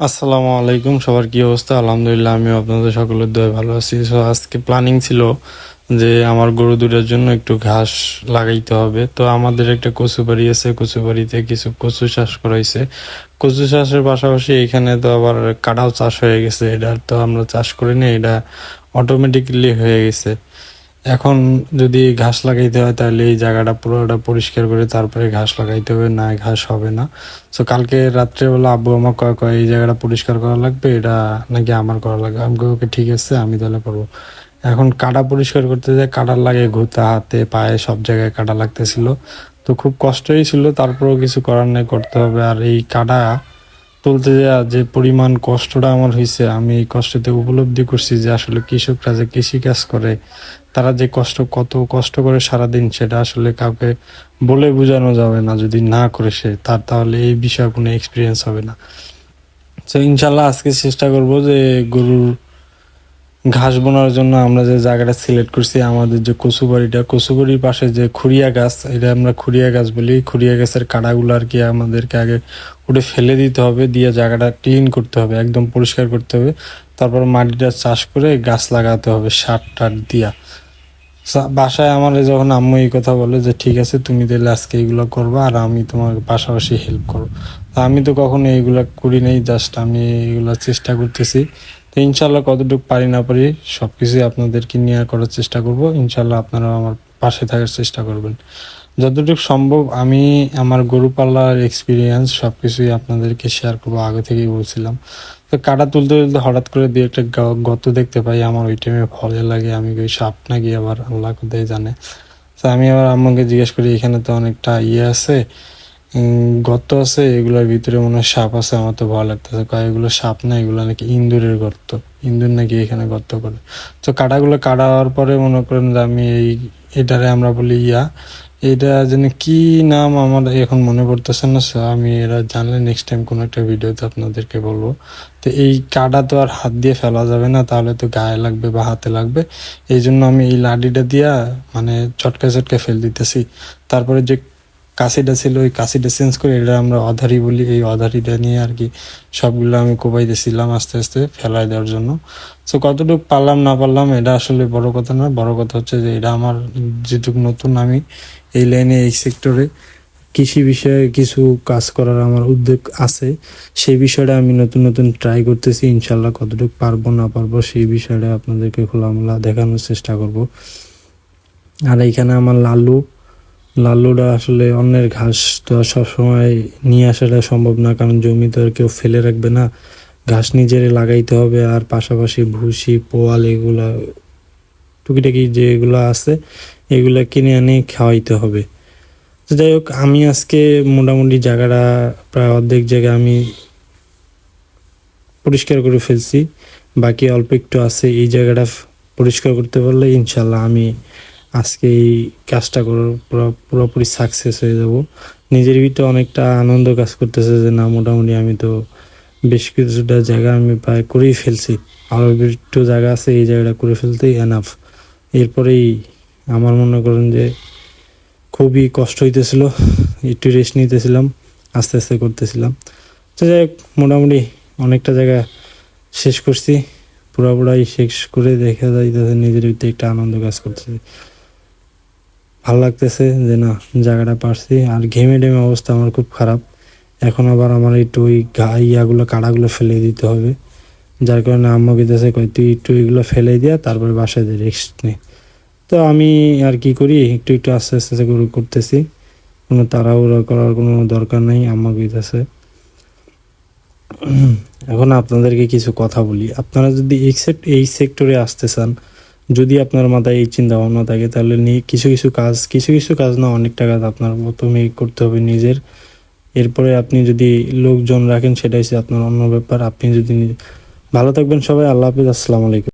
আসসালামু আলাইকুম, সবার কি অবস্থা? আলহামদুলিল্লাহ আমি আপনাদের সকলের দয়ে ভালো আছি। আজকে প্ল্যানিং ছিল যে আমার গরু দুটার জন্য একটু ঘাস লাগাইতে হবে। তো আমাদের একটা কচু বাড়ি আছে কচু বাড়িতে কিছু কচু চাষ করাইছে কচু চাষের পাশাপাশি এখানে তো আবার কাঁঠাল চাষ হয়ে গেছে। এটা তো আমরা চাষ করিনি, এটা অটোমেটিক্যালি হয়ে গেছে। এখন যদি ঘাস লাগাইতে হয়, তাহলে এই জায়গাটা পুরোটা পরিষ্কার করে তারপরে ঘাস লাগাইতে হবে, না ঘাস হবে না। তো কালকে রাত্রেবেলা আব্বু আমার কয় কয়, এই জায়গাটা পরিষ্কার করা লাগবে? এটা নাকি আমার করা লাগবে? আমি ওকে ঠিক আছে, আমি তাহলে করব। এখন কাটা পরিষ্কার করতে যায়, কাটার লাগে ঘুরতে হাতে, পায়ে, সব জায়গায় কাটা লাগতেছিল। তো খুব কষ্টই ছিল, তারপরেও কিছু করার নেই, করতে হবে। আর এই কাটা তুলতে যাওয়া যে পরিমাণ কষ্টটা আমার হয়েছে আমি এই কষ্টতে উপলব্ধি করছি যে আসলে কৃষকরা যে কৃষি কাজ করে তারা যে কষ্ট, কত কষ্ট করে সারাদিন সেটা আসলে কাউকে বলে বোঝানো যাবে না। যদি না করে সে, তার তাহলে এই বিষয়ে কোনো এক্সপিরিয়েন্স হবে না। তো ইনশাল্লাহ আজকে চেষ্টা করব যে গরুর ঘাস বোনার জন্য আমরা যে জায়গাটা সিলেক্ট করছি, আমাদের যে কচুবাড়িটা, কচুবাড়ির পাশে যে খুরিয়া গাছ, এটা আমরা খুরিয়া গাছ বলি। খুরিয়া গাছের কাঁটাগুলো আর কি আমাদেরকে আগে উঠে ফেলে দিতে হবে, দিয়ে জায়গাটা ক্লিন করতে হবে, একদম পরিষ্কার করতে হবে। তারপর মাটিটা চাষ করে গাছ লাগাতে হবে, সার টার দিয়া। বাসায় আমার যখন আম্মু এই কথা বলে যে, ঠিক আছে, তুমি তাহলে আজকে এইগুলো করব আর আমি তোমার পাশাপাশি হেল্প করব। তা আমি তো কখনো এইগুলো করি নাই জাস্ট আমি এইগুলো চেষ্টা করতেছি। তো ইনশাল্লাহ কতটুকু পারি না পারি সব কিছুই আপনাদেরকে নিয়ে করার চেষ্টা করব। ইনশাল্লাহ আপনারা আমার পাশে থাকার চেষ্টা করবেন। যতটুকু সম্ভব আমি আমার গরু পালার এক্সপিরিয়েন্স সব কিছুই আপনাদেরকে শেয়ার করব। আগে থেকেই বলছিলাম। তো কাটা তুলতে তুলতে হঠাৎ করে দিয়ে একটা গ- গর্ত দেখতে পাই। আমার ওই টাইমে ভয় লাগে। আমি ওই সাপ নাকি আবার? আল্লাহ কোথায় জানে। তো আমি আবার আম্মাকে জিজ্ঞেস করি, এখানে তো অনেকটা ইয়ে আছে গর্ত আছে, এগুলোর ভিতরে মনে হয় সাপ আছে। আমার তো ভয় লাগতেছে। কয়, এগুলো সাপ না, এগুলো নাকি ইন্দুরের গর্ত। ইন্দুর নাকি এখানে গর্ত করে। তো কাটাগুলো কাটা হওয়ার পরে মনে করেন যে আমি এই, এটারে আমরা বলি ইয়া। এটা যেন কি নাম আমার এখন মনে পড়তেছে না স্যার আমি এরা জানলে নেক্সট টাইম কোনো একটা ভিডিওতে আপনাদেরকে বলব। তো এই কাটা তো আর হাত দিয়ে ফেলা যাবে না, তাহলে তো গায়ে লাগবে বা হাতে লাগবে। এই জন্য আমি এই লাডিটা দিয়া মানে চটকা চটকা ফেল দিতেছি। তারপরে যে কাশিটা ছিল, ওই কাশিটা চেঞ্জ করে এটা আমরা অধারি বলি, এই অধারিটা নিয়ে আর কি সবগুলো আমি কোপাইতেছিলাম আস্তে আস্তে ফেলাই দেওয়ার জন্য। তো কতটুকু পারলাম, না পারলাম, এটা আসলে বড় কথা না বড় কথা হচ্ছে যে এটা আমার যেটুকু নতুন আমি এই লাইনে এই সেক্টরে কৃষি বিষয়ে কিছু কাজ করার আমার উদ্যোগ আছে। সেই বিষয়টা আমি নতুন নতুন ট্রাই করতেছি ইনশাল্লাহ কতটুকু পারব, না পারব, সেই বিষয়টা আপনাদেরকে খোলামেলা দেখানোর চেষ্টা করব। আর এইখানে আমার লালু লাল্লুটা আসলে অন্যের ঘাস তো আর সবসময় নিয়ে আসাটা সম্ভব না, কারণ জমি তো আর কেউ ফেলে রাখবে না। ঘাস নিজেরে লাগাইতে হবে আর পাশাপাশি ভুসি, পোয়াল এগুলা, টুকিটাকি যেগুলো আছে, এগুলা কিনে এনে খাওয়াইতে হবে। তো যাই হোক, আমি আজকে মোটামুটি জায়গাটা প্রায় অর্ধেক জায়গা আমি পরিষ্কার করে ফেলছি। বাকি অল্প একটু আছে, এই জায়গাটা পরিষ্কার করতে পারলে ইনশাল্লাহ আমি আজকে এই কাজটা পুরোপুরি সাকসেস হয়ে যাব। নিজের ভিতরে অনেকটা আনন্দ কাজ করতেছে যে, না, মোটামুটি আমি তো বেশ কিছুটা জায়গা আমি প্রায় করেই ফেলছি। আরও একটু জায়গা আছে, এই জায়গাটা করে ফেলতেই এনাফ এরপরেই আমার মনে করেন যে, খুবই কষ্ট হইতেছিল, একটু রেস্ট নিতেছিলাম, আস্তে আস্তে করতেছিলাম। তো যাই হোক, মোটামুটি অনেকটা জায়গা শেষ করছি। পুরাপুরাই শেষ করে দেখা যাইতেছে নিজের ভিতরে একটা আনন্দ কাজ করতেছে। ভালো লাগতেছে যে না, জায়গাটা পারছি। আর ঘেমে টেমে অবস্থা আমার খুব খারাপ। এখন আবার আমার একটু ওই গা, ইয়াগুলো, কাড়াগুলো ফেলে দিতে হবে। যার কারণে আম্মা কইতেছে, কই, তুই একটু এগুলো ফেলে দিয়া, তারপরে বাসায় দিয়ে রেস্ট নে। তো আমি আর কি করি, একটু একটু আস্তে আস্তে করে করতেছি। কোনো তাড়াহুড়ো করার কোনো দরকার নেই, আম্মা কইতেছে। এখন আপনাদেরকে কিছু কথা বলি। আপনারা যদি এই সেক্টরে আসতে চান যদি আপনার মাথায় এই চিন্তা ভাবনা থাকে, তাহলে কিছু কিছু কাজ, কিছু কিছু কাজ না অনেক টাকা আপনার প্রথমে করতে হবে নিজের। এরপরে আপনি যদি লোকজন রাখেন, সেটাই আপনার অন্য ব্যাপার। আপনি যদি ভালো থাকবেন সবাই, আল্লাহ হাফিজ, আসসালামু আলাইকুম।